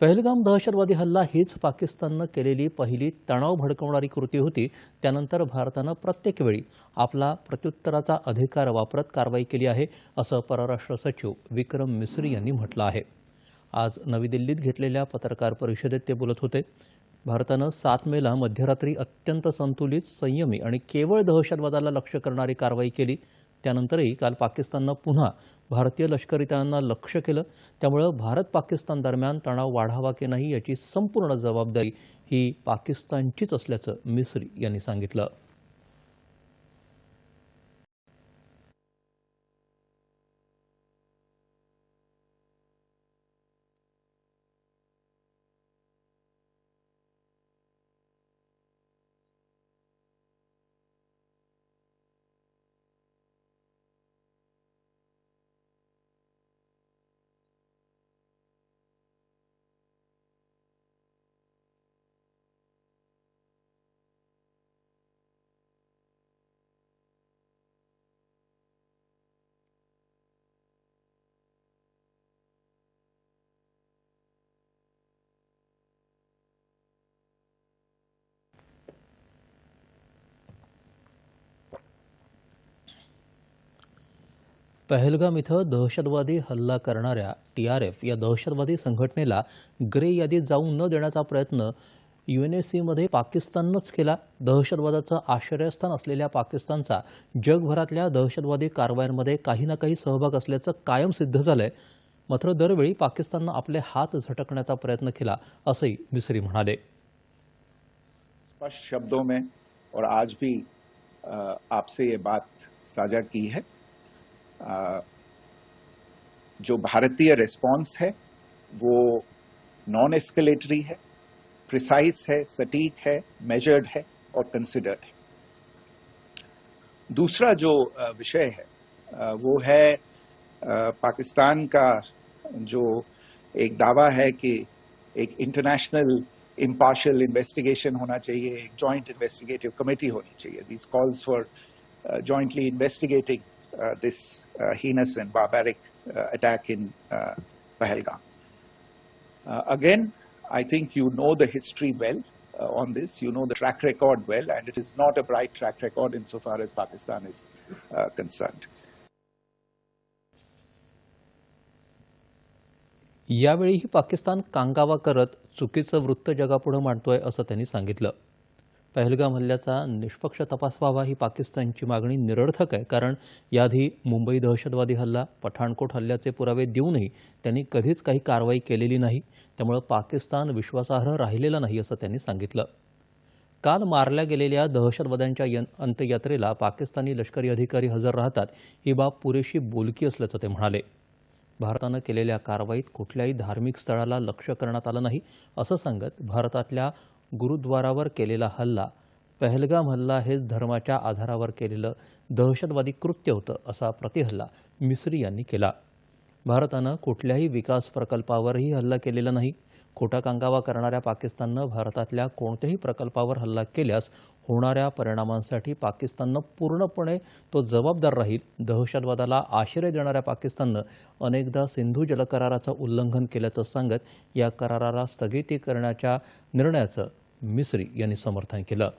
पहलगाम दहशतवादी हल्ला हीच पाकिस्ताननं केलेली पहिली तणाव भडकवणारी कृती होती. त्यानंतर भारतानं प्रत्येक वेळी आपला प्रत्युत्तराचा अधिकार वापरत कारवाई केली आहे असं परराष्ट्र सचिव विक्रम मिस्री यांनी म्हटलं आहे. आज नवी दिल्लीत घेतलेल्या पत्रकार परिषदेत ते बोलत होते. भारतानं सात मेला मध्यरात्री अत्यंत संतुलित संयमी आणि केवळ दहशतवादाला लक्ष्य करणारी कारवाई केली. त्यानंतरही काल पाकिस्ताननं पुन्हा भारतीय लष्करी तळांना लक्ष्य केलं. त्यामुळं भारत पाकिस्तान दरम्यान तणाव वाढावा की नाही याची संपूर्ण जबाबदारी ही पाकिस्तानचीच असल्याचं मिस्री यांनी सांगितलं. पहलगाम इथं दहशतवादी हल्ला करणाऱ्या टी आर एफ या दहशतवादी संघटनेला ग्रे यादीत जाऊ न देण्याचा प्रयत्न यू एन एस सीमध्ये पाकिस्ताननंच केला. दहशतवादाचं आश्रयस्थान असलेल्या पाकिस्तानचा जगभरातल्या दहशतवादी कारवायांमध्ये काही ना काही सहभाग असल्याचं कायम सिद्ध झालंय. मात्र दरवेळी पाकिस्ताननं आपले हात झटकण्याचा प्रयत्न केला असंही मिसरी म्हणाले. स्पष्ट शब्दों में और आज भी आपसे ये बात साझा की है. जो भारतीय रिस्पांस है, वो नॉन एस्केलेटरी है प्रिसाइज है, सटीक है मेजर्ड है और कंसिडर्ड है। दूसरा जो विषय है वो है पाकिस्तान का जो एक दावा है कि एक इंटरनेशनल इम्पार्शल इन्वेस्टिगेशन होना चाहिए, एक जॉइंट इन्वेस्टिगेटिव कमेटी होनी चाहिए। These calls for jointly investigating this heinous and barbaric uh, attack in uh, Pahalgam. Uh, again, I think you know the history well uh, on this. You know the track record well, and it is not a bright track record insofar as Pakistan is uh, concerned. यावेळीही पाकिस्तान कांगावा करत चुकीचं वृत्त जगापुढे मांडतोय असं त्यांनी सांगितलं पहलगाम हल्ल्याचा निष्पक्ष तपास व्हावा ही पाकिस्तानची मागणी निरर्थक आहे. कारण याआधी मुंबई दहशतवादी हल्ला पठाणकोट हल्ल्याचे पुरावे देऊनही त्यांनी कधीच काही कारवाई केलेली नाही. त्यामुळं पाकिस्तान विश्वासार्ह राहिलेला नाही असं त्यांनी सांगितलं. काल मारल्या गेलेल्या दहशतवाद्यांच्या यं अंत्ययात्रेला पाकिस्तानी लष्करी अधिकारी हजर राहतात ही बाब पुरेशी बोलकी असल्याचं ते म्हणाले. भारतानं केलेल्या कारवाईत कुठल्याही धार्मिक स्थळाला लक्ष्य करण्यात आलं नाही असं सांगत भारतातल्या गुरुद्वारावर केलेला हल्ला पहलगाम हल्ला हेच धर्माच्या आधारावर केलेलं दहशतवादी कृत्य होतं असा प्रतिहल्ला मिस्री यांनी केला. भारतानं कुठल्याही विकास प्रकल्पावरही हल्ला केलेला नाही. खोटा कांगावा करणाऱ्या पाकिस्ताननं भारतातल्या कोणत्याही प्रकल्पावर हल्ला केल्यास होणाऱ्या परिणामांसाठी पाकिस्ताननं पूर्णपणे तो जबाबदार राहील. दहशतवादाला आश्रय देणाऱ्या पाकिस्ताननं अनेकदा सिंधू जलकराराचं उल्लंघन केल्याचं सांगत या कराराला स्थगिती करण्याच्या निर्णयाचं मिस्री यांनी समर्थन केलं.